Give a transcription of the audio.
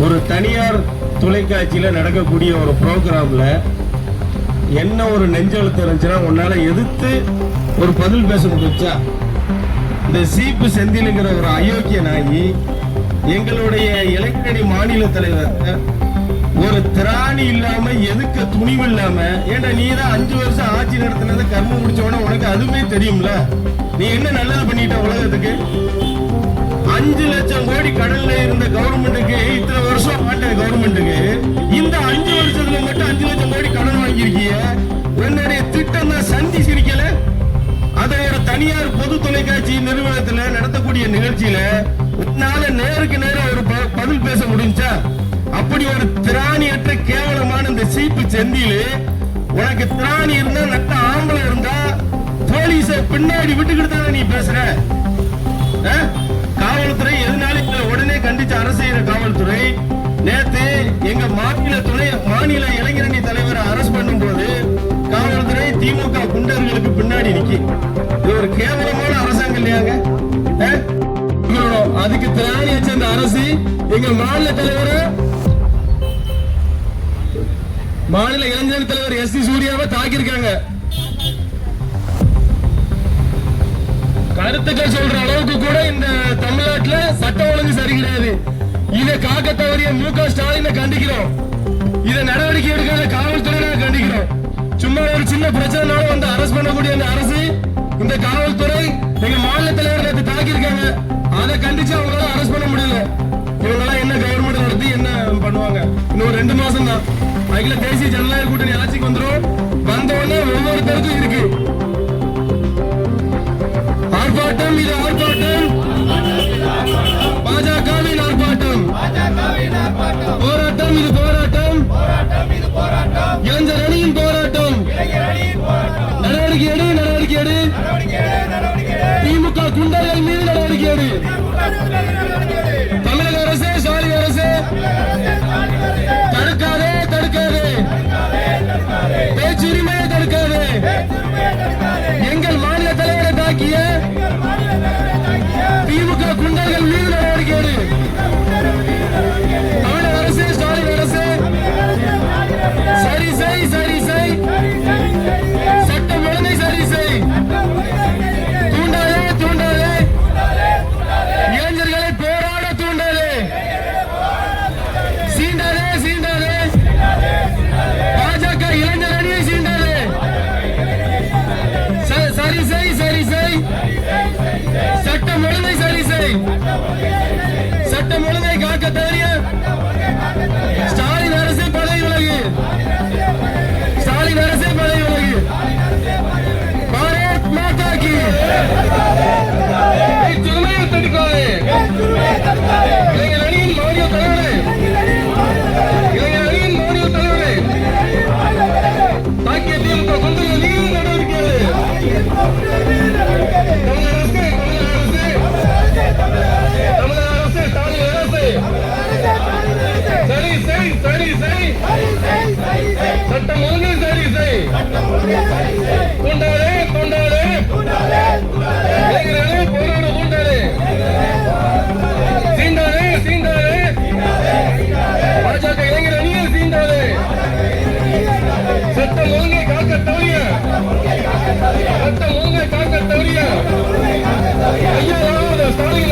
ஒரு தனியார் தொலைக்காட்சியில நடக்கக்கூடிய ஒரு ப்ரோக்ராம்ல என்ன ஒரு நெஞ்செழுத்து இருந்துச்சுன்னா உன்னால எதிர்த்து ஒரு பதில் பேச முடிச்சா இந்த சீப்பு செந்திலுங்கிற ஒரு அயோக்கிய நாயி எங்களுடைய இளைஞரணி மாநில தலைவர் ஒரு திராணி இல்லாம எதுக்க துணிவு இல்லாம ஏன்னா நீ தான் அஞ்சு வருஷம் ஆட்சி நடத்தினது கர்மம் முடிச்ச உடனே உனக்கு அதுவுமே தெரியும்ல? நீ என்ன நல்ல அஞ்சு லட்சம் கோடி கடல்ல இருந்த கவர்மெண்ட்டுக்கு இத்தனை வருஷம் மாட்டேன் கவர்மெண்ட்டுக்கு இந்த அஞ்சு வருஷத்துல மட்டும் அஞ்சு லட்சம் கோடி கடன் வாங்கியிருக்கீங்க உன்னுடைய திட்டம் தான் சந்தி சிரிக்கல. அதை ஒரு தனியார் பொது தொலைக்காட்சி நிறுவனத்துல நடத்தக்கூடிய நிகழ்ச்சியில உன்னால நேருக்கு நேரம் ஒரு பதில் பேச முடிஞ்சா அப்படி ஒரு திராணியற்ற கேவலமான இந்த சீப்பு செந்தியில உனக்கு திராணி இருந்தா நல்ல ஆம்பளை இருந்தா போலீஸ பின்னாடி விட்டுக்கிட்டு தானே நீ பேசுற? உடனே அரசியல காவல்துறை நேத்து எங்க மாநில துணை மாநில இளைஞரணி தலைவரை அரஸ்ட் பண்ணும்போது காவல்துறை திமுக குண்டர்களுக்கு பின்னாடி நிக்கி. இது ஒரு கேவலமான அரசாங்கம் இல்லையாங்க? அதுக்கு திராணி வச்சிருந்த அரசு எங்க மாநில தலைவர் மாநில இளைஞர் தலைவர் எஸ் சி சூர்யாவை தாக்கியிருக்காங்க. கருத்துக்கள் சொல்ற அளவுக்கு கூட இந்த தமிழ்நாட்டுல சட்டம் ஒழுங்கு சரி கிடையாது. இதை காக்க தவறிய மு க ஸ்டாலினை கண்டிக்கிறோம். இதை நடவடிக்கை எடுக்கிற காவல்துறை கண்டிக்கிறோம். சும்மா ஒரு சின்ன பிரச்சனைனால வந்து அரசு பண்ணக்கூடிய அந்த அரசு இந்த காவல்துறை எங்க மாநில தலைவர் நேற்று தாக்கியிருக்காங்க. அதை கண்டிச்சு அவங்களால அரசு பண்ண முடியல. இவங்கெல்லாம் என்ன கவர்மெண்ட் நடத்தி என்ன பண்ணுவாங்க? இன்னும் ரெண்டு மாசம் தான் அகில தேசிய ஜனநாயக கூட்டணி ஆட்சிக்கு வந்துடும் வந்த உடனே ஒவ்வொருத்தருக்கும் இருக்கு. ஆர்ப்பாட்டம் இது ஆர்ப்பாட்டம். பாஜகவின் ஆர்ப்பாட்டம். போராட்டம் இது போராட்டம். இளைஞர் அணியின் போராட்டம். நடவடிக்கை எடு நடவடிக்கை எடு திமுக குண்டர்கள் மீது நடவடிக்கை எடு ஒழுங்கை காக்க தவறிய ஸ்டாலின் அரசு பதவி விலகு. ஸ்டாலின் அரசு பதவி விலகு. பாரத் மாதா கி. துணையை தடுக்காதே. இளைஞர் அணியின் மாநில தலைவரே. இளைஞர் அணியின் மாநில தலைவரே. தாக்கிய திமுக நடவடிக்கை சட்டம் ஒழுங்கு சரி செய் கொண்டாடே கொண்டாடே இளைஞர்களே போராட கொண்டாடே. சீண்டாதே சீண்டாதே. பாஜக இளைஞர் அணியில் சீண்டாதே. சட்டம் ஒழுங்கை காக்க தவறிய. சட்டம் ஒழுங்கை காக்க தவறிய. ஐயா ஸ்டாலின்